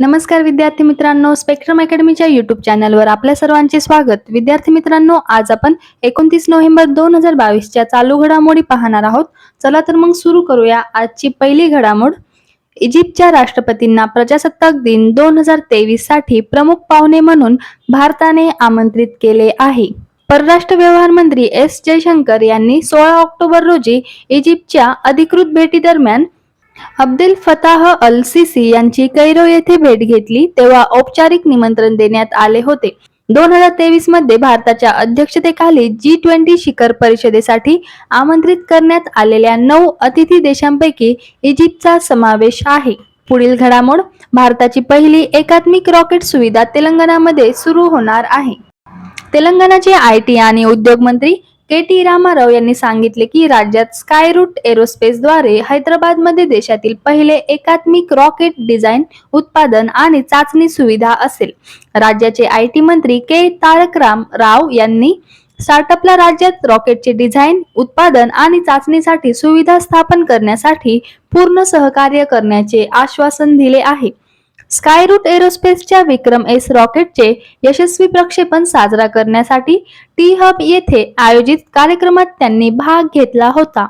नमस्कार विद्यार्थी मित्रांनो स्पेक्ट्रम अकॅडमीच्या युट्यूब चॅनलवर आपल्या सर्वांचे स्वागत. विद्यार्थी मित्रांनो आज आपण एकोणतीस नोव्हेंबर दोन हजार बावीसच्या चालू घडामोडी पाहणार आहोत. चला तर मग सुरू करूया आजची पहिली घडामोड. इजिप्तच्या राष्ट्रपतींना प्रजासत्ताक दिन दोन हजार तेवीससाठी प्रमुख पाहुणे म्हणून भारताने आमंत्रित केले आहे. परराष्ट्र व्यवहार मंत्री एस जयशंकर यांनी सोळा ऑक्टोबर रोजी इजिप्तच्या अधिकृत भेटी दरम्यान अब्दुल फताह अल सिसी यांची कैरो येथे भेट घेतली तेव्हा औपचारिक निमंत्रण देण्यात आले होते. दोन हजार तेवीसमध्ये भारताच्या अध्यक्षतेखाली जी ट्वेंटी शिखर परिषदेसाठी आमंत्रित करण्यात आलेल्या नऊ अतिथी देशांपैकी इजिप्तचा समावेश आहे. पुढील घडामोड भारताची पहिली एकात्मिक रॉकेट सुविधा तेलंगणामध्ये सुरू होणार आहे. तेलंगणाचे आय टी आणि उद्योग मंत्री के टी रामाराव यांनी सांगितले की राज्यात स्कायरूट एरोस्पेसद्वारे हैदराबादमध्ये देशातील पहिले एकात्मिक रॉकेट डिझाईन उत्पादन आणि चाचणी सुविधा असेल. राज्याचे आय टी मंत्री के तारकराम राव यांनी स्टार्टअपला राज्यात रॉकेटचे डिझाईन उत्पादन आणि चाचणीसाठी सुविधा स्थापन करण्यासाठी पूर्ण सहकार्य करण्याचे आश्वासन दिले आहे. स्कायरूट एरोस्पेसच्या विक्रम एस रॉकेटचे यशस्वी प्रक्षेपण साजरा करण्यासाठी टी हब येथे आयोजित कार्यक्रमात त्यांनी भाग घेतला होता.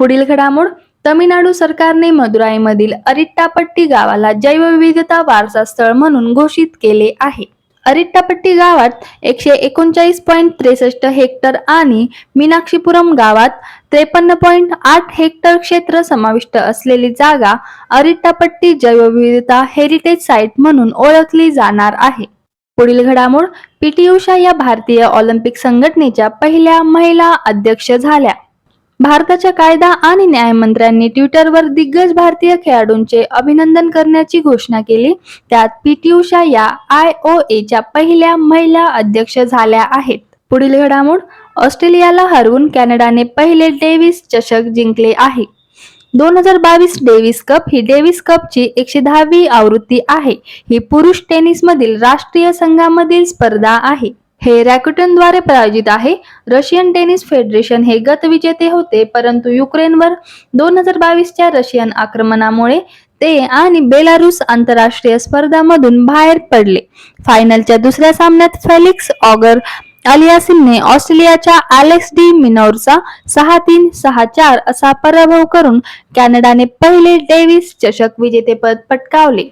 पुढील घडामोड तमिळनाडू सरकारने मदुराईमधील अरिट्टापट्टी गावाला जैवविविधता वारसा स्थळ म्हणून घोषित केले आहे. अरिट्टापट्टी गावात एकशे एकोणचाळीस पॉईंट त्रेसष्ट हेक्टर आणि मीनाक्षीपुरम गावात त्रेपन्न पॉईंट आठ हेक्टर क्षेत्र समाविष्ट असलेली जागा अरिट्टापट्टी जैवविविधता हेरिटेज साइट म्हणून ओळखली जाणार आहे. पुढील घडामोड पीटी उषा या भारतीय ऑलिम्पिक संघटनेच्या पहिल्या महिला अध्यक्ष झाल्या. भारताच्या कायदा आणि न्यायमंत्र्यांनी ट्विटरवर दिग्गज भारतीय खेळाडूंचे अभिनंदन करण्याची घोषणा केली. त्यात पीटी उषा या आय ओ एच्या पहिल्या महिला अध्यक्ष झाल्या आहेत. पुढील घडामोड ऑस्ट्रेलियाला हरवून कॅनडाने पहिले डेव्हिस चषक जिंकले आहे. दोन हजार बावीस डेव्हिस कप ही डेव्हिस कपची एकशे दहावी आवृत्ती आहे. ही पुरुष टेनिसमधील राष्ट्रीय संघामधील स्पर्धा आहे. हे रॅकुटनद्वारे प्रायोजित आहे. रशियन टेनिस फेडरेशन हे गतविजेते होते परंतु युक्रेनवर दोन हजार बावीसच्या रशियन आक्रमणामुळे ते आणि बेलारूस आंतरराष्ट्रीय स्पर्धामधून बाहेर पडले. फायनलच्या दुसऱ्या सामन्यात फेलिक्स ऑगर अलियासिनने ऑस्ट्रेलियाच्या अलेक्स डी मिनोरचा सहा तीन सहा चार असा पराभव करून कॅनडाने पहिले डेव्हिस चषक विजेतेपद पटकावले.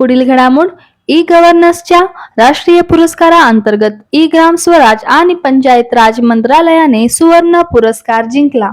पुढील घडामोड ई गव्हर्नन्सच्या राष्ट्रीय पुरस्काराअंतर्गत ई ग्राम स्वराज आणि पंचायत राज मंत्रालयाने सुवर्ण पुरस्कार जिंकला.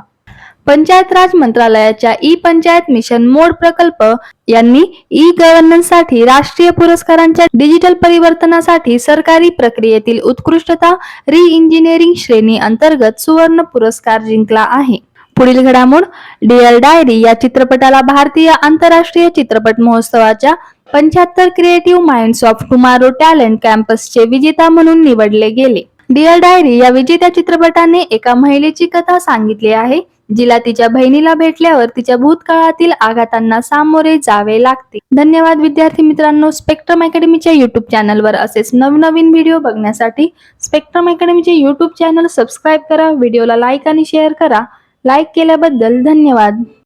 पंचायत राज मंत्रालयाच्या ई पंचायत मिशन मोड प्रकल्प यांनी ई गव्हर्नन्ससाठी राष्ट्रीय पुरस्कारांच्या डिजिटल परिवर्तनासाठी सरकारी प्रक्रियेतील उत्कृष्टता री इंजिनिअरिंग श्रेणी अंतर्गत सुवर्ण पुरस्कार जिंकला आहे. पुढील घडामोड डिअर डायरी या चित्रपटाला भारतीय आंतरराष्ट्रीय चित्रपट महोत्सवाच्या पंच्याहत्तर creative minds of tomorrow talent कॅम्पसचे विजेता म्हणून निवडले गेले. डिअर डायरी या विजेत्या चित्रपटाने एका महिलेची कथा सांगितली आहे जिला तिच्या बहिणीला भेटल्यावर तिच्या भूतकाळातील आघातांना सामोरे जावे लागते. धन्यवाद विद्यार्थी मित्रांनो स्पेक्ट्रम अकॅडमीच्या युट्यूब चॅनलवर असेच नवनवीन व्हिडिओ बघण्यासाठी स्पेक्ट्रम अकॅडमीचे युट्यूब चॅनल सबस्क्राईब करा व्हिडिओला लाईक आणि शेअर करा. लाईक केल्याबद्दल धन्यवाद.